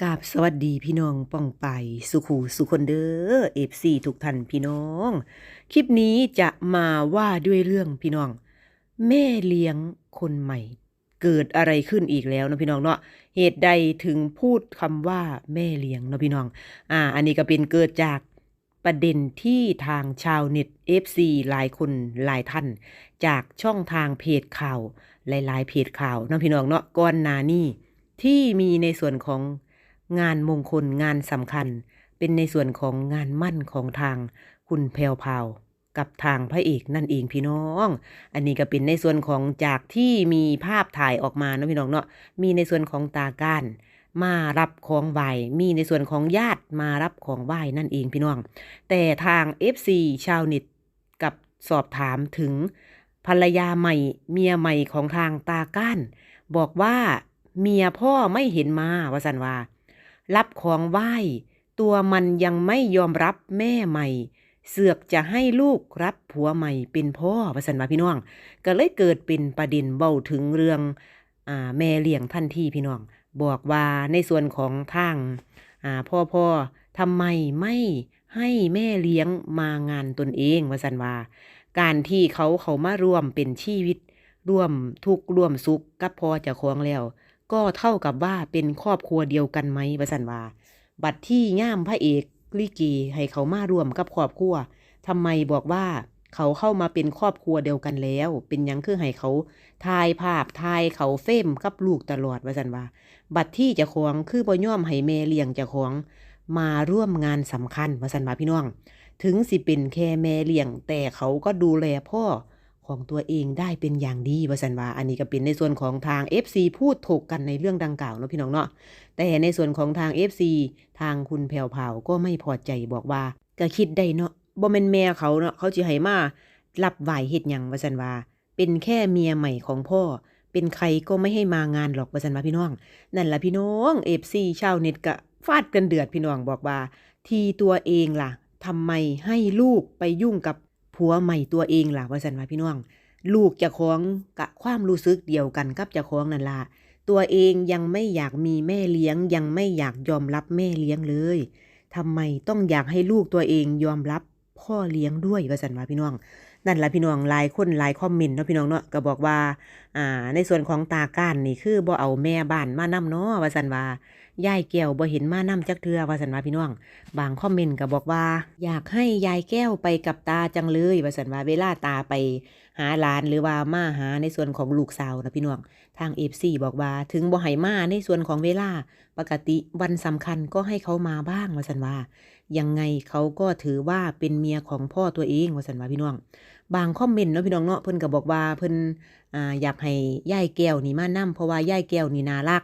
กาบสวัสดีพี่น้องป้องไป สุขูสุคนเด้อเอฟซีทุกท่านพี่น้อง คลิปนี้จะมาว่าด้วยเรื่องพี่น้อง แม่เลี้ยงคนใหม่ เกิดอะไรขึ้นอีกแล้วนะพี่น้องเนาะเหตุใดถึงพูดคำว่าแม่เลี้ยงนะพี่น้อง อ่า อันนี้ก็เป็นเกิดจากประเด็นที่ทางชาวเน็ต FC หลายคนหลายท่าน จากช่องทางเพจข่าว หลาย ๆ เพจข่าวนะพี่น้องเนาะก่อนหน้านี้ที่มีในส่วนของ งานมงคลงานสำคัญ เป็นในส่วนของงานมั่นของทางคุณแพวพาวกับทางพระเอกนั่นเองพี่น้อง อันนี้ก็เป็นในส่วนของจากที่มีภาพถ่ายออกมาเนาะพี่น้องเนาะ มีในส่วนของตาก้านมารับของไหวมีในส่วนของญาติมารับของไหวนั่นเองพี่น้อง แต่ทาง FC ชาวเน็ตกับสอบถามถึงภรรยาใหม่เมียใหม่ของทางตาก้าน บอกว่าเมียพ่อไม่เห็นมาว่าสันว่า รับของไหว้ ตัวมันยังไม่ยอมรับแม่ใหม่ เสือกจะให้ลูกรับผัวใหม่เป็นพ่อว่าสันว่าพี่น้อง ก็เลยเกิดเป็นประเด็นเบาถึงเรื่องอแม่เลี้ยงทันที่พี่น้อง บอกว่าในส่วนของทางอ่าพ่อพ่อทำไมไม่ให้แม่เลี้ยงมางานตนเองว่าสันว่า การที่เขาเขามาร่วมเป็นชีวิต ร่วมทุกข์ร่วมสุขกับพ่อเจ้าของแล้ว ก็เท่ากับว่าเป็นครอบครัวเดียวกันไหมว่าสันว่า บัดที่ย่ามพระเอกลิเกให้เขามารวมกับครอบครัวทำไมบอกว่าเขาเข้ามาเป็นครอบครัวเดียวกันแล้ว เป็นยังคือให้เขาทายภาพทายเขาเฟ้มกับลูกตลอดว่าสันว่า บัดที่จะของคือบ่ย่อมให้แม่เลี้ยงจะของมาร่วมงานสำคัญว่าสันว่าพี่น้อง ถึงสิเป็นแค่แม่เลี้ยง แต่เขาก็ดูแลพ่อ ของตัวเองได้เป็นอย่างดีวาสันว่าอันนี้ก็เป็นในส่วนของทาง FC พูดถกกันในเรื่องดังกล่าวเนาะพี่น้องเนาะแต่ในส่วนของทาง FC ทางคุณแพรวพราวก็ไม่พอใจบอกว่าก็คิดได้เนาะบ่แม่นแม่เขาเนาะเขาสิให้มารับไหวเฮ็ดหยังว่าซั่นว่าเป็นแค่เมียใหม่ของพ่อ เป็นใครก็ไม่ให้มางานหรอกว่าซั่นว่าพี่น้อง นั่นล่ะพี่น้อง FC ชาวเน็ตก็ฟาดกันเดือดพี่น้องบอกว่า ทีตัวเองล่ะทำไมให้ลูกไปยุ่งกับ ผัวใหม่ตัวเองล่ะว่าสันว่าพี่น้อง ลูกจะคล้องกะความรู้สึกเดียวกันกับจะคล้องนั่นล่ะตัวเองยังไม่อยากมีแม่เลี้ยง ยังไม่อยากยอมรับแม่เลี้ยงเลยทำไมต้องอยากให้ลูกตัวเองยอมรับพ่อเลี้ยงด้วยว่าสันว่าพี่น้อง นั่นแหละพี่น้องหลายคนหลายคอมเมนต์เนาะพี่น้องเนาะก็บอกว่า อ่าในส่วนของตาก้านนี่คือบ่เอาแม่บ้านมานํเนาะว่าสันว่ายายแก้วบ่เห็นมานํจักเทือว่าสันว่าพี่น้อง บางคอมเมนต์ก็บอกว่า อยากให้ยายแก้วไปกับตาจังเลยว่าสันว่าเวลาตาไปหาหลานหรือว่ามาหาในส่วนของลูกสาวนะพี่น้อง ทางเอฟซีบอกว่าถึงบ่ให้มาในส่วนของเวลาปกติวันสำคัญก็ให้เขามาบ้างว่าสันว่ายังไงเขาก็ถือว่าเป็นเมียของพ่อตัวเองว่าสันว่าพี่น้อง บางคอมเมนต์เนาะพี่น้องเนาะเพิ่นก็บอกว่าเพิ่นอ่าอยากให้ย่ายแก้วนี่มานํเพราะว่าย่ายแก้วนี่น่ารัก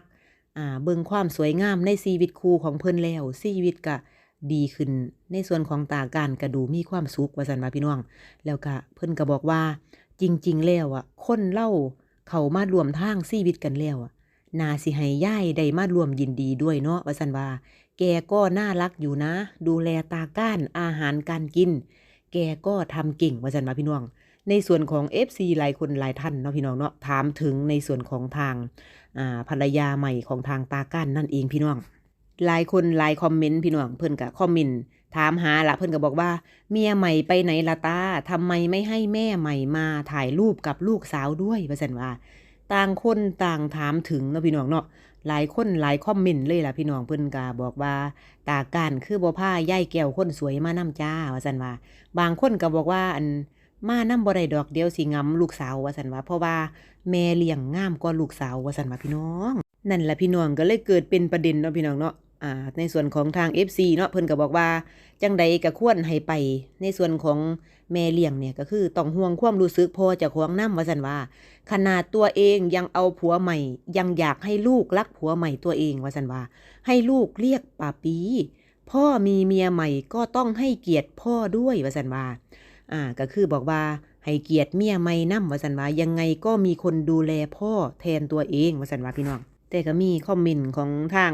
อ่าเบิ่งความสวยงามในชีวิตคู่ของเพิ่นแล้วชีวิตก็ดีขึ้นในส่วนของตาการก็ดูมีความสุขว่าสันว่าพี่น้อง แล้วก็เพิ่นก็บอกว่าจริง ๆ แล้วอะคนเล่าเขามารวมทางชีวิตกันแล้วอะนาสิให้ย่ายได้มารวมยินดีด้วยเนาะว่าสันว่าแกก็น่ารักอยู่นะ ดูแลตาก้านอาหารการกิน แกก็ทำเก่งว่าสันว่าพี่น้อง ในส่วนของ FC หลายคนหลายท่านเนาะพี่น้องเนาะถามถึงในส่วนของทางภรรยาใหม่ของทางตาก้านนั่นเองพี่น้อง หลายคนหลายคอมเมนต์พี่น้องเพิ่อนก็คอมเมนต์ถามหาละเพิ่อนก็บอกว่า เมียใหม่ไปไหนละตาทำไมไม่ให้แม่ใหม่มาถ่ายรูปกับลูกสาวด้วยว่าซั่นว่า ต่างคนต่างถามถึงเนาะพี่น้องเนาะหลายคนหลายคอมเมนต์เลยล่ะพี่น้องเพิ่นกาบอกว่า ตาการคือบ่พาย่ายแก้วคนสวยมานํจ้าว่าซั่นว่า บางคนก็บอกว่าอันมานํบ่ได้ดอกเดียวสิงำลูกสาวว่าซั่นว่า เพราะว่าแม่เลี้ยงงามกว่าลูกสาวว่าซั่นว่าพี่น้อง นั่นแหละพี่น้องก็เลยเกิดเป็นประเด็นเนาะพี่น้องเนาะ ในส่วนของทาง FC เนาะเพิ่นก็บอกว่า จังใดก็ควรให้ไป ในส่วนของแม่เลี้ยงเนี่ยก็คือต้องห่วงความรู้สึกพ่อจ้าของน้ำว่าซั่นว่า ขนาดตัวเองยังเอาผัวใหม่ ยังอยากให้ลูกรักผัวใหม่ตัวเองว่าซั่นว่า ให้ลูกเรียกป่าปี พ่อมีเมียใหม่ก็ต้องให้เกียรติพ่อด้วยว่าซั่นว่าอ่าก็คือบอกว่าให้เกียรติเมียใหม่นํว่าซั่นว่ายังไงก็มีคนดูแลพ่อแทนตัวเองว่าซั่นว่าพี่น้อง แต่ก็มีคอมเมนต์ของทาง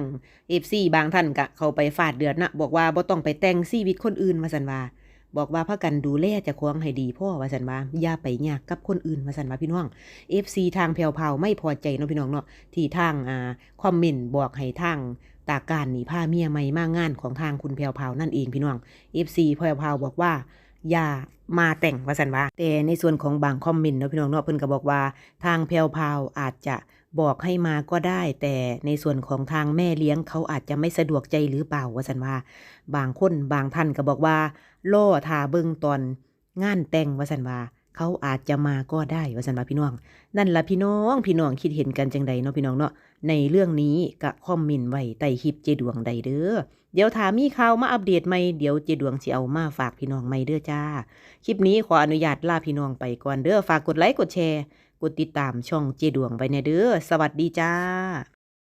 FC บางท่านก็เขาไปฟาดเดือดนะบอกว่าบ่ต้องไปแต่งชีวิตคนอื่นวาซั่นว่า บอกว่าพากันดูแลเจ้าของให้ดีพ่อว่าซั่นว่าอย่าไปยากกับคนอื่นวาซั่นว่าพี่น้อง FC ทางแผ่วๆไม่พอใจเนาะพี่น้องเนาะที่ทางอ่าคอมเมนต์บอกให้ทางตาการหนี่พาเมียใหม่มางานของทางคุณแพรวพราวนั่นเองพี่น้อง FC แพรวพราวบอกว่าอย่ามาแต่งว่าสันว่าแต่ในส่วนของบางคอมเมนต์เนาะพี่น้องเนาะเพิ่นก็บอกว่าทางแพรวพราวอาจจะ บอกให้มาก็ได้ แต่ในส่วนของทางแม่เลี้ยงเขาอาจจะไม่สะดวกใจหรือเปล่าว่าสันว่า บางคนบางท่านก็บอกว่าล่อทาเบิงตอนงานแต่งว่าสันว่าเขาอาจจะมาก็ได้ว่าสันว่าพี่น้อง นั่นละพี่น้องพี่น้องคิดเห็นกันจังใดเนาะพี่น้องเนาะในเรื่องนี้ก็คอมเมนต์ไว้ใต้คลิปเจดวงใดเด้อเดี๋ยวถามมีข่าวมาอัปเดตใหม่เดี๋ยวเจดวงสิเอามาฝากพี่น้องใหม่เด้อจ้า คลิปนี้ขออนุญาตลาพี่น้องไปก่อนเด้อฝากกดไลค์กดแชร์ กดติดตามช่องเจดวงไปในเด้อ สวัสดีจ้า